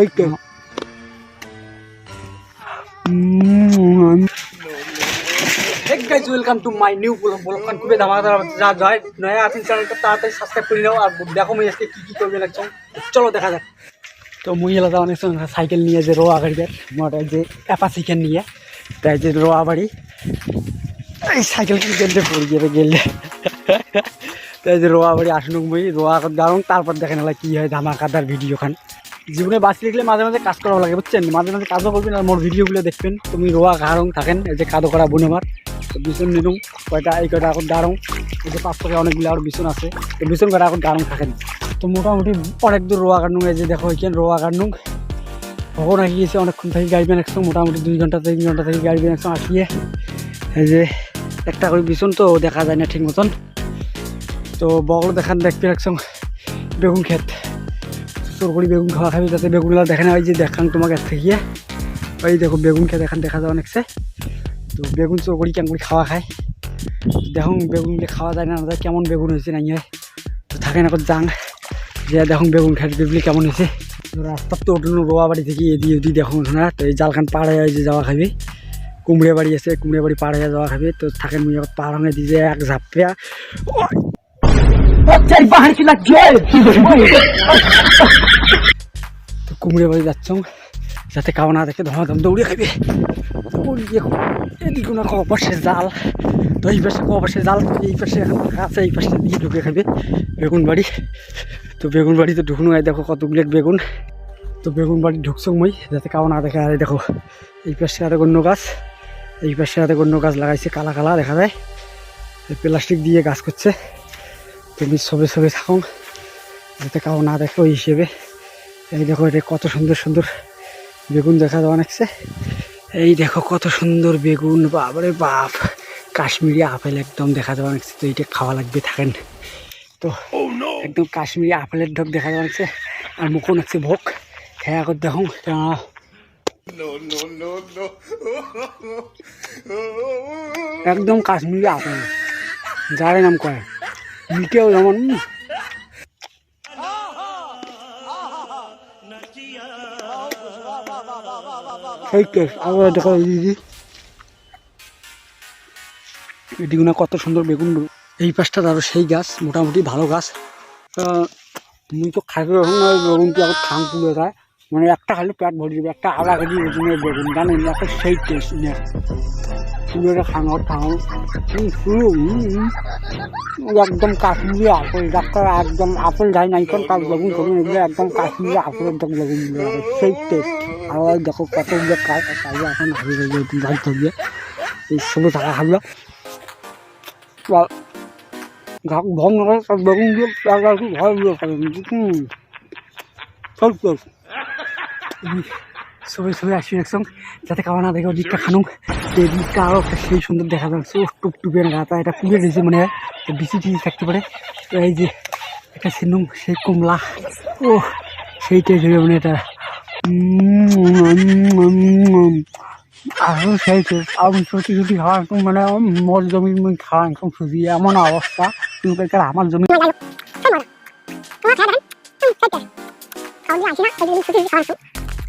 সেইটা hey guys welcome to my new vlog ব্লগখান খুবই ধামাকা যা যায় নয়া আছেন চ্যানেলটা তাড়াতাড়ি সাবস্ক্রাইব করে নাও আর দেখো মুই আজকে কী কী করবে লাগছো চলো দেখা যাক তো মুই এলাকা অনেক সময় সাইকেল নিয়ে যে রোয়া গাড়িদের মোটা যে অ্যাপাসিকেন নিয়ে তাই যে রোয়া বাড়ি এই সাইকেল গেলে পড়ে যাবে গেলে তাই যে রোয়া বাড়ি আসনুক মুই রোয়া দাঁড়ান তারপর দেখেন এলা কী হয় ধামাকাদার ভিডিও খান জীবনে বাঁচতে গেলে মাঝে মাঝে কাজ করা লাগে, বুঝছেন? মাঝে মাঝে কাজও করবেন আর মোর ভিডিওগুলো দেখবেন। তুমি রোয়া ঘাড়ং থাকেন, এই যে কাদো করা বুনে মার তো বিছন নিলুম কয়টা, এই কয়টা এখন দাঁড়ং এই যে পাঁচ করে অনেকগুলো আর বিছন আছে তো বিছন কয়টা এখন দাঁড়ং থাকেন? তো মোটামুটি অনেক দূর রোয়া কাটনুং এই যে দেখো এখানে রোয়া কাটনুং কখন আগে গেছে, অনেকক্ষণ থেকে গাড়ি বেন একসঙ্গে মোটামুটি দুই ঘণ্টা তিন ঘণ্টা থেকে গাড়ি বেন একসঙ্গে আসিয়ে এই যে একটা করে বিছন তো দেখা যায় না ঠিক মতন। তো বগল দেখান, দেখতে একসঙ্গে বেগুন ক্ষেত। চোর বেগুন খাওয়া খাবি যাতে বেগুনগুলো দেখে না, ওই যে দেখান তোমাকে এর থেকে। ওই দেখো, বেগুন খেয়ে দেখান, দেখা যায় অনেকছে। তো বেগুন চোর করি কেমন খাওয়া খায়। দেখুন বেগুনগুলো খাওয়া যায় না কেমন বেগুন হয়েছে না ইয়ে। তো থাকে না যাং যে দেখুন, বেগুন খেয়ে বেগুলি কেমন হয়েছে। তো রাস্তার তো ওঠুন রোয়া বাড়ি থেকে, এদিকে এদিকে দেখুন না তো এই জালখান পাড় যে যাওয়া খাবি। কুমড়ে বাড়ি আছে, কুমড়ে বাড়ি পাড় যাওয়া খাবি। তো থাকেন, মুই পাড় দিয়ে এক ঝাপড়িয়া বাহার কি কুমড়ে বাড়ি যাচ্ছ, যাতে কাউ না দেখে ধমাধম দৌড়ে খাবে এদিকে না কপাশে জাল, তো এই পাশে কপাশে জাল এই পাশে আছে, এই পাশে দিয়ে ঢুকে খাবে বেগুন বাড়ি। তো বেগুন বাড়ি তো ঢুকনো হয় দেখো কত কতগুলো বেগুন। তো বেগুন বাড়ি ঢুকছো মই, যাতে কাউ না দেখে, আরে দেখো, এই পাশে আর অন্য গাছ, এই পাশে আর অন্য গাছ লাগাইছে, কালা কালা দেখা যায়। প্লাস্টিক দিয়ে গাছ করছে। তুমি সবে সবে থাকুন যাতে কাউ না দেখে ওই হিসেবে। এই দেখো, এটা কত সুন্দর সুন্দর বেগুন দেখা যাওয়া অনেকছে এই দেখো, কত সুন্দর বেগুন, বাবারে বাপ। কাশ্মীরি আপেল একদম দেখা যাওয়া অনেকছে তো এইটা খাওয়া লাগবে, থাকেন। তো একদম কাশ্মীরি আপেলের ঢোক দেখা যাওয়া অনেকছে আর মুখও নাকছে ভোগ খেয়া করে দেখুন একদম কাশ্মীরি আপেল। যার নাম কয়? মিটেও যেমন দেখো দিদি। এদিগুনা কত সুন্দর বেগুন এই পাশটা আরও সেই গাছ, মোটামুটি ভালো গাছ। তুমি তো খাইবে এখন ওই বেগুনটি খাং যায় মানে একটা খালি পেট ভরে যাবে, একটা আধা কেজি ওজনের বেগুন জানেন একটা সেই টেস্ট নিয়ে। পুরো খাঙর খাঙর শুরু একদম কাশ্মীরি আপেল, ডাক্তার একদম আপেল যায় নাই কোন কাজ বেগুন করুন এগুলো একদম কাশ্মীরি আপেল একদম বেগুন সেই টেস্ট আর দেখো কতগুলো কাজ কাজে এখন হারিয়ে গাছ ধরবে এই সবু টাকা খাবে। ঘাক নকৰে সব বেগুন দিয়ে ঘৰ দিয়ে হুম। চল চল। সবাই সবাই আসি একসঙ্গ যাতে খাওয়া না দেখে ওদিকটা খানুক। এই দিকটা আরও একটা সেই সুন্দর দেখা যাচ্ছে। ও না গাতা এটা পুড়ে রয়েছে মনে হয়। বেশি টিসি থাকতে পারে। তো এই যে একটা সিনুম, সেই কমলা। ও সেইটাই ধরে মানে এটা। আরও সেই আমি সত্যি সত্যি খাওয়া মানে মোর জমি খাওয়া একদম সুজি। এমন অবস্থা। কিন্তু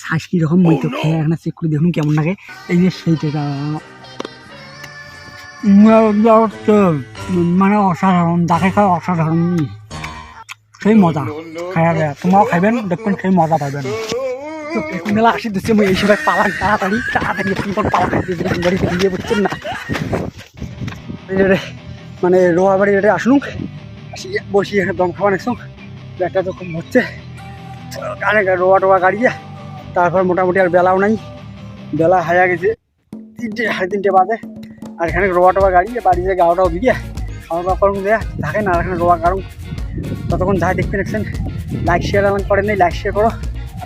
শ্বাস কীরকম মই তো খেয়ে এখন চেক করে দেখুন কেমন লাগে। এই যে সেইটা মানে অসাধারণ যাকে খায় অসাধারণ। সেই মজা। খাইয়া দেয়। তোমরাও খাইবেন দেখবেন সেই মজা পাইবেন। মেলা আসি দিচ্ছে মই এই সময় পালান তাড়াতাড়ি তাড়াতাড়ি পালা দিয়ে না। মানে রোয়া বাড়ি এটা আসুন বসিয়ে দম খাওয়া নেছো ব্যাগটা তো খুব হচ্ছে। অনেক রোয়া টোয়া গাড়িয়ে। তারপর মোটামুটি আর বেলাও নাই। বেলা হায়া গেছে তিনটে, সাড়ে তিনটে বাজে। আর এখানে রোয়া টোয়া গাড়িয়ে বাড়িতে গাওয়াটাও দিয়ে খাওয়া দাওয়া করুন দেয়া থাকে না আর এখানে রোয়া কারণ ততক্ষণ যাই দেখতে দেখছেন। লাইক শেয়ার করেন নেই লাইক শেয়ার করো।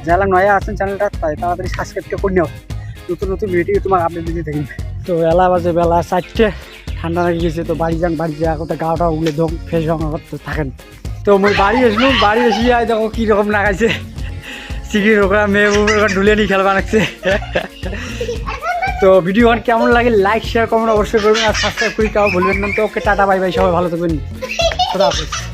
যারা নয়া আছেন চ্যানেলটা, তাই তাড়াতাড়ি সাবস্ক্রাইবটা করে নিও। নতুন নতুন ভিডিও তোমার আপডেট দিতে থাকি। তো বেলা বাজে, বেলা চারটে। ঠান্ডা লাগি গেছে, তো বাড়ি যান, বাড়ি যা কোথাও গাওটা উগলে দম ফ্রেশ হওয়া থাকেন। তো মই বাড়ি আসলাম, বাড়ি এসে দেখো কীরকম লাগাইছে। চিকির ওরা মেয়ে ওখানে ঢুলে নিয়ে খেলা বানাচ্ছে তো ভিডিও কেমন লাগে লাইক শেয়ার কমেন্ট অবশ্যই করবেন আর সাবস্ক্রাইব করে, কাউ ভুলবেন না। তো ওকে, টাটা বাই বাই সবাই ভালো থাকবেন। খুদা হাফেজ।